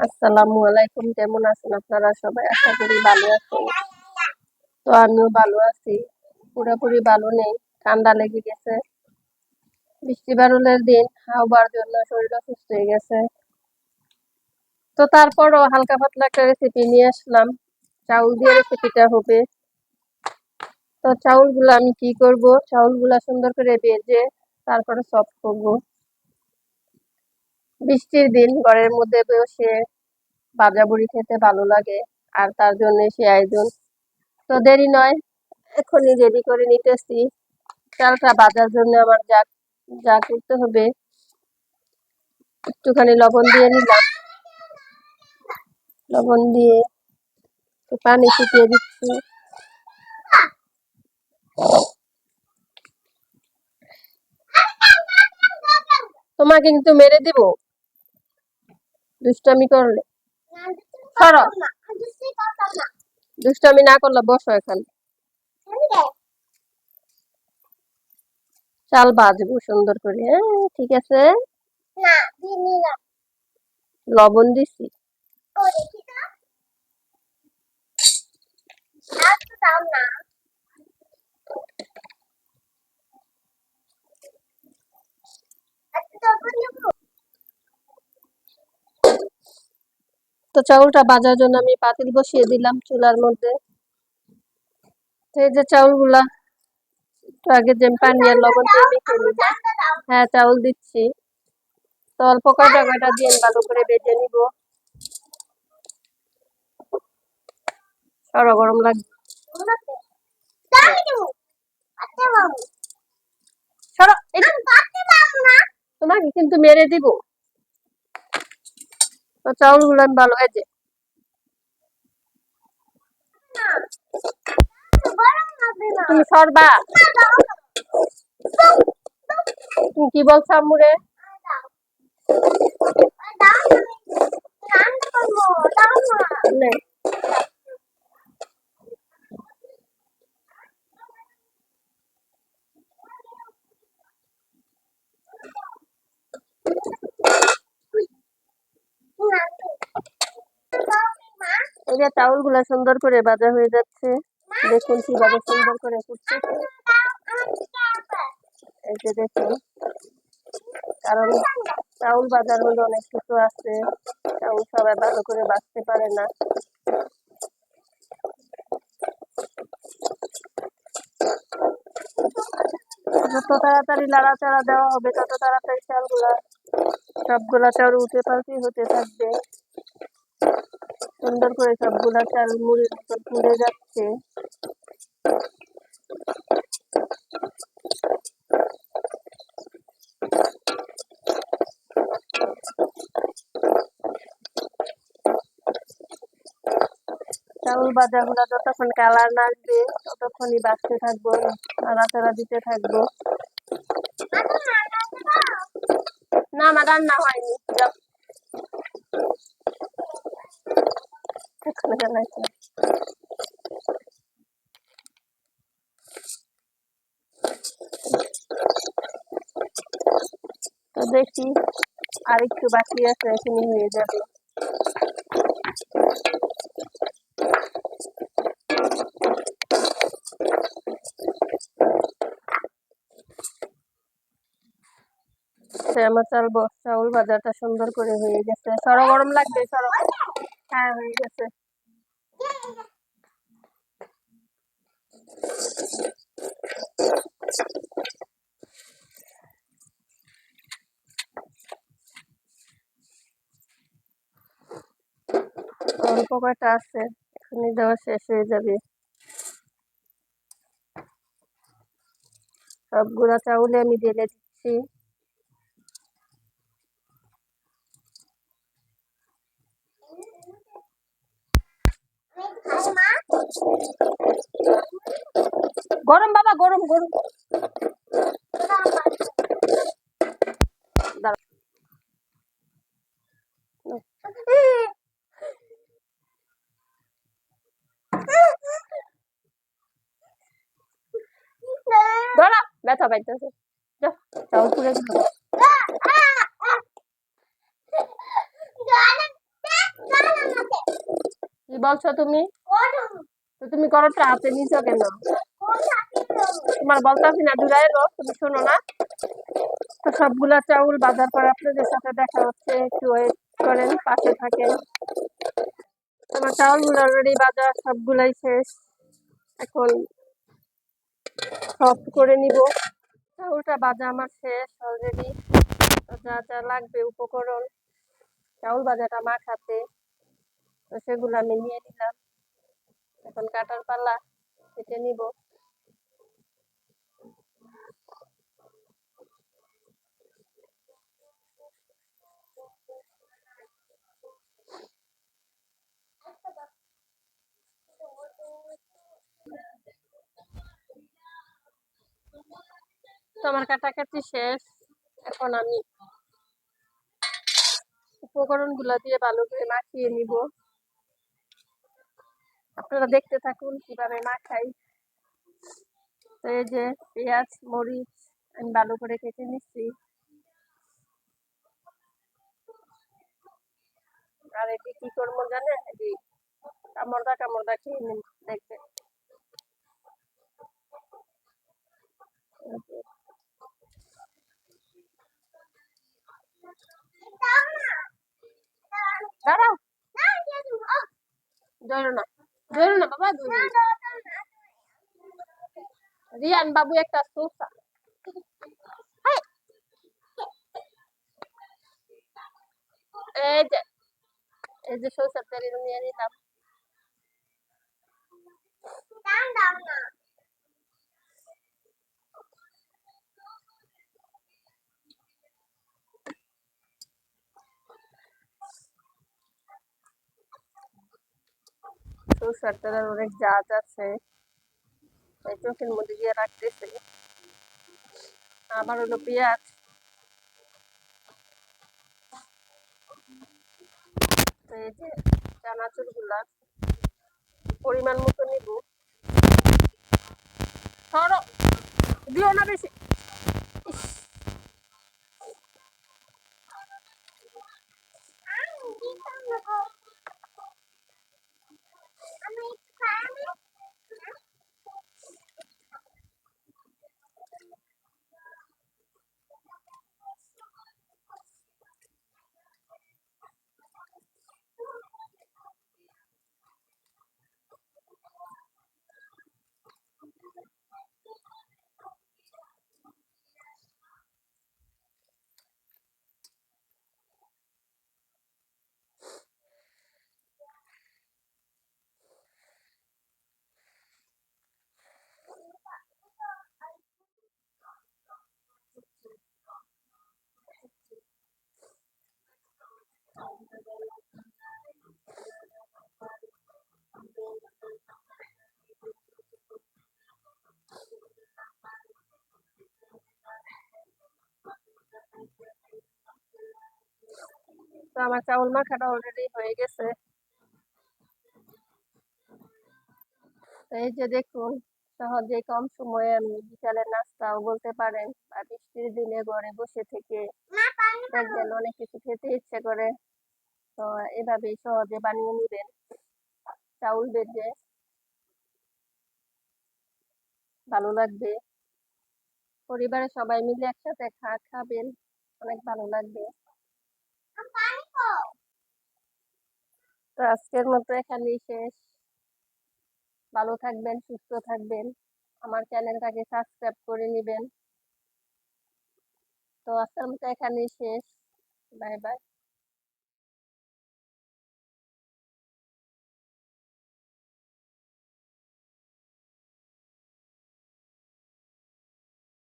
আসসালামু আলাইকুম, কেমন আছেন আপনারা সবাই? আশা করি ভালো আছেন। তো আমিও ভালো আছি। পুরোপুরি ভালো নেই, ঠান্ডা লেগে গেছে। বৃষ্টি বাদলের দিন হাওয়ার জন্য শরীর অসুস্থ হয়ে গেছে। তো তারপরও হালকা পাতলা একটা রেসিপি নিয়ে আসলাম। চাউল দিয়ে রেসিপিটা হবে। তো চাউলগুলো আমি কি করব? চাউলগুলো সুন্দর করে ভেজে তারপরে সফট করব। বৃষ্টির দিন ঘরের মধ্যে বসে ভাজা বুড়ি খেতে ভালো লাগে, আর তার জন্য সে আয়োজন তো দেরি নয়, এখনই রেডি করে নিতেছি। চালটা ভাজার জন্য আমার যা যা করতে হবে, একটুখানি লবণ দিয়ে নিলাম। লবণ দিয়ে পানি ফুটিয়ে দিচ্ছি। তোমাকে কিন্তু মেরে দিব। দুষ্টামি করলে। সরো। দুষ্টামি না করলে বসো এখানে। চাল বাজবো সুন্দর করে হ্যাঁ ঠিক আছে? লবণ দিছি। তো চাউলটা বাজার জন্য আমি পাতিল বসিয়ে দিলাম চুলার মধ্যে। এই যে চাউলগুলা, একটু আগে যে পানি আর লবণ দিয়ে মেখে নিলাম। হ্যাঁ চাউল দিচ্ছি। তো অল্প কয়টা কয়টা দিয়ে ভালো করে বেজে নিব। সরো গরম লাগবে তোমাকে কিন্তু মেরে দিব। তো চাউল আমি ভালো হয়েছে। তুমি সরবা। তুমি কি বলছো আম্মুরে? নে। যে চাউলগুলো সুন্দর করে ভাজা হয়ে যাচ্ছে। দেখুন কীভাবে সুন্দর করে ফুটছে। এই যে দেখুন। কারণ চাউল বাজার মধ্যে অনেক কিছু আছে। চাউল সবাই ভালো করে বাঁচতে পারে না। যত তাড়াতাড়ি লাড়াচাড়া দেওয়া হবে, তত তাড়াতাড়ি চালগুলা সবগুলা চাল উঠে পাল্টি হতে থাকবে। সুন্দর করে সবগুলা চাল মুড়ির মতো পুড়ে যাচ্ছে। চাউল ভাজা গুলা যতক্ষণ কালার না আসবে, ততক্ষণই বাঁচতে থাকব, নাড়াচাড়া দিতে থাকব। না, আমার রান্না হয়নি। তো দেখি আর একটু বাকি আছে এখানে হয়ে যাবে। চাল চাউল ভাজাটা সুন্দর করে হয়ে গেছে। সরো গরম লাগবে সরো হ্যাঁ হয়ে গেছে। অল্প কয়টা আছে, এখনই দেওয়া শেষ হয়ে যাবে। সবগুলা চাউলে আমি ঢেলে দিচ্ছি। গরম বাবা, গরম গরম। দাঁড়াও। ধরো ব্যথা পাইতেছে। চাউল তুলে দিও বলছো তুমি? তো তুমি করোটা হাতে নিছো কেন? তোমার বলতাছি না দূরে তুমি শোনো না। তো সবগুলা চাউল বাজার করে আপনাদের সাথে দেখা হচ্ছে, একটু ওয়েট করেন, পাশে থাকেন। আমার চাউলগুলো অলরেডি বাজার, সবগুলাই শেষ। এখন সফট করে নিব। চাউলটা বাজা আমার শেষ অলরেডি যা যা লাগবে উপকরণ, চাউল বাজাটা মাখাতে তো সেগুলো আমি নিয়ে নিলাম। এখন কাটার পালা কেটে নিব। আমার কাটাকাটি শেষ। এখন আমি উপকরণগুলা দিয়ে ভালো করে মাখিয়ে নিব। আপনারা দেখতে থাকুন কীভাবে মাখাই। এই যে পেঁয়াজ, মরিচ আমি ভালো করে কেটে নিচ্ছি। আর এটি কি করব জানে এটি কামড়দা কামড়দা খেয়ে নিন দেখবে দাঁড়াও ধরো না ধরো না বাবা, ধরো। রিয়ান বাবু একটা সোসা এই যে এই যে সরষের তেল নিয়ে নিলাম। সরষের অনেক আছে। চোখের মধ্যে রাখতেছে। আমার হলো পেঁয়াজ। এই যে চানাচুরগুলা পরিমাণ মতো নিব। দিও না বেশি ইস, তো আমার চাউল মাখাটা অলরেডি হয়ে গেছে। এই যে দেখুন, সহজে কম সময়ে আমি বিকালের নাস্তাও বলতে পারেন বা বৃষ্টির দিনে ঘরে বসে থেকে দেখবেন অনেক কিছু খেতে ইচ্ছে করে। তো এভাবেই সহজে বানিয়ে নেবেন চাউল বেজে। ভালো লাগবে। পরিবারের সবাই মিলে একসাথে খা খাবেন অনেক ভালো লাগবে। তো আজকের মতো এখানেই শেষ। ভালো থাকবেন, সুস্থ থাকবেন। আমার চ্যানেলটাকে সাবস্ক্রাইব করে নেবেন। তো আজকের মতো এখানেই শেষ। Bye bye.